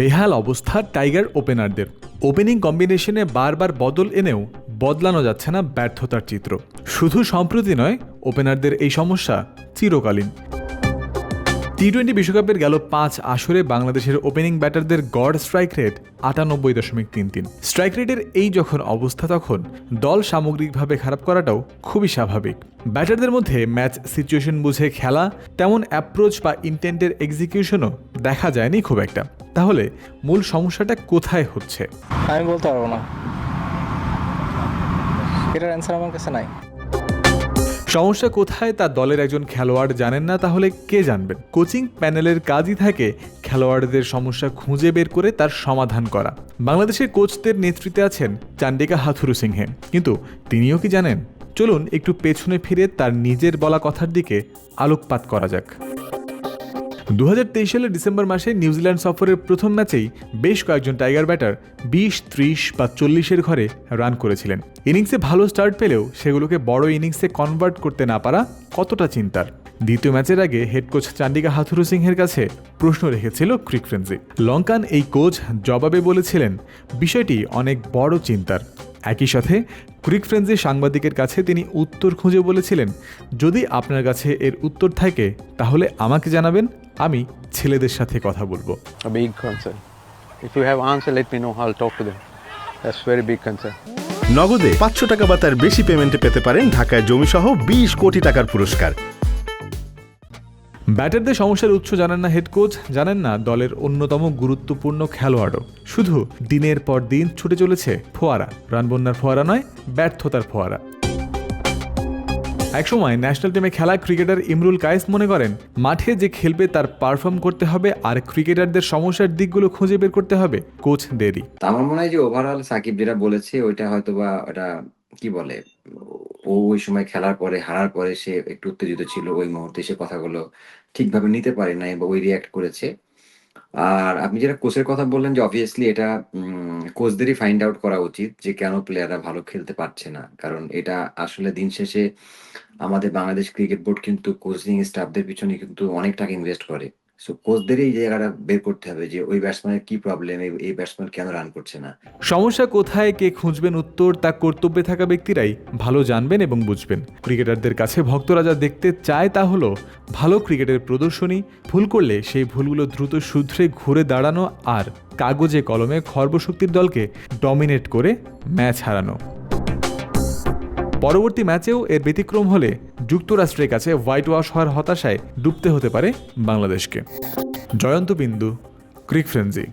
বেহাল অবস্থা tiger ওপেনারদের। Opening কম্বিনেশনে বারবার বদল এনেও বদলানো যাচ্ছে না ব্যর্থতার চিত্র। শুধু সম্প্রতি নয়, ওপেনারদের এই সমস্যা চিরকালীন। টি টোয়েন্টি বিশ্বকাপের গেল পাঁচ আসরে বাংলাদেশের ওপেনিং ব্যাটারদের গড় স্ট্রাইক রেট আটানব্বই দশমিক তিন তিন। স্ট্রাইক রেটের এই যখন অবস্থা তখন দল সামগ্রিকভাবে খারাপ করাটাও খুবই স্বাভাবিক। ব্যাটারদের মধ্যে ম্যাচ সিচুয়েশন বুঝে খেলা, তেমন অ্যাপ্রোচ বা ইন্টেন্টের এক্সিকিউশনও দেখা যায়নি খুব একটা। তাহলে মূল সমস্যাটা কোথায় হচ্ছে? আমি বলতে পারব না। এটার অ্যান্সার আমার কাছে নাই। সমস্যা কোথায়? তা দলের একজন খেলোয়াড় জানেন না তাহলে কে জানবেন? কোচিং প্যানেলের কাজই থাকে খেলোয়াড়দের সমস্যা খুঁজে বের করে তার সমাধান করা। বাংলাদেশের কোচদের নেতৃত্বে আছেন চান্ডিকা হাথুরু সিংহে। কিন্তু তিনিও কি জানেন? চলুন একটু পেছনে ফিরে তার নিজের বলা কথার দিকে আলোকপাত করা যাক। দু হাজার তেইশ সালের ডিসেম্বর মাসে নিউজিল্যান্ড সফরের প্রথম ম্যাচেই বেশ কয়েকজন টাইগার ব্যাটার বিশ, ত্রিশ বা চল্লিশের ঘরে রান করেছিলেন। ইনিংসে ভালো স্টার্ট পেলেও সেগুলোকে বড় ইনিংসে কনভার্ট করতে না পারা কতটা চিন্তার। দ্বিতীয় ম্যাচের আগে হেড কোচ চান্ডিকা হাথুরু সিংহের কাছে প্রশ্ন রেখেছিল ক্রিক ফ্রেন্সি লঙ্কান এই কোচ জবাবে বলেছিলেন, বিষয়টি অনেক বড় চিন্তার। একই সাথে ক্রিক ফ্রেন্সি সাংবাদিকের কাছে তিনি উত্তর খুঁজে বলেছিলেন যদি আপনার কাছে এর উত্তর থাকে তাহলে আমাকে জানাবেন আমি ছেলেদের সাথে কথা বলব। Them. That's very big নগদে পাঁচশো টাকা বা তার বেশি পেমেন্টে পেতে পারেন ঢাকায় জমিসহ বিশ কোটি টাকার পুরস্কার। ব্যাটারদের সমস্যার উৎস জানেন না হেড কোচ জানেন না দলের অন্যতম গুরুত্বপূর্ণ খেলোয়াড়ও। শুধু দিনের পর দিন ছুটে চলেছে ফোয়ারা। রানবন্যার ফোয়ারা নয়, ব্যর্থতার ফোয়ারা। একসময় ন্যাশনাল টিমে খেলা ক্রিকেটার ইমরুল কায়েস মনে করেন, মাঠে যে খেলবে তার পারফর্ম করতে হবে আর ক্রিকেটারদের সমস্যার দিকগুলো খুঁজে বের করতে হবে কোচ দেরি আমার মনে হয় যে ওভারঅল সাকিব যেটা বলেছে, ওইটা হয়তো বা ওটা কি বলে ও ওই সময় খেলার পরে, হারার পরে সে একটু উত্তেজিত ছিল, ওই মুহূর্তে সে কথাগুলো ঠিকভাবে নিতে পারে নাই বা ওই রিয়াক্ট করেছে। আর আপনি যেটা কোচের কথা বললেন যে অবভিয়াসলি এটা কোচদেরই ফাইন্ড আউট করা উচিত যে, কেন প্লেয়াররা ভালো খেলতে পারছে না। কারণ এটা আসলে দিন শেষে আমাদের বাংলাদেশ ক্রিকেট বোর্ড কিন্তু কোচিং স্টাফদের পিছনে কিন্তু অনেক টাকা ইনভেস্ট করে। সো কোচদেরই জায়গাটা বের করতে হবে যে ওই ব্যাটসম্যানের কি প্রবলেম এই ব্যাটসম্যান কেন রান করছে না? সমস্যা কোথায়, কে খুঁজবেন উত্তর, তা কর্তব্যে থাকা ব্যক্তিরাই ভালো জানবেন এবং বুঝবেন। ক্রিকেটারদের কাছে ভক্তরা যা দেখতে চায় তা হলো, ভালো ক্রিকেটের প্রদর্শনী, ভুল করলে সেই ভুলগুলো দ্রুত শুধরে ঘুরে দাঁড়ানো আর কাগজে কলমে খর্বশক্তির দলকে ডমিনেট করে ম্যাচ হারানো। পরবর্তী ম্যাচেও এর ব্যতিক্রম হলে যুক্তরাষ্ট্রের কাছে হোয়াইট ওয়াশ হওয়ার হতাশায় ডুবতে হতে পারে বাংলাদেশকে। জয়ন্ত বিন্দু, ক্রিক ফ্রেন্সি।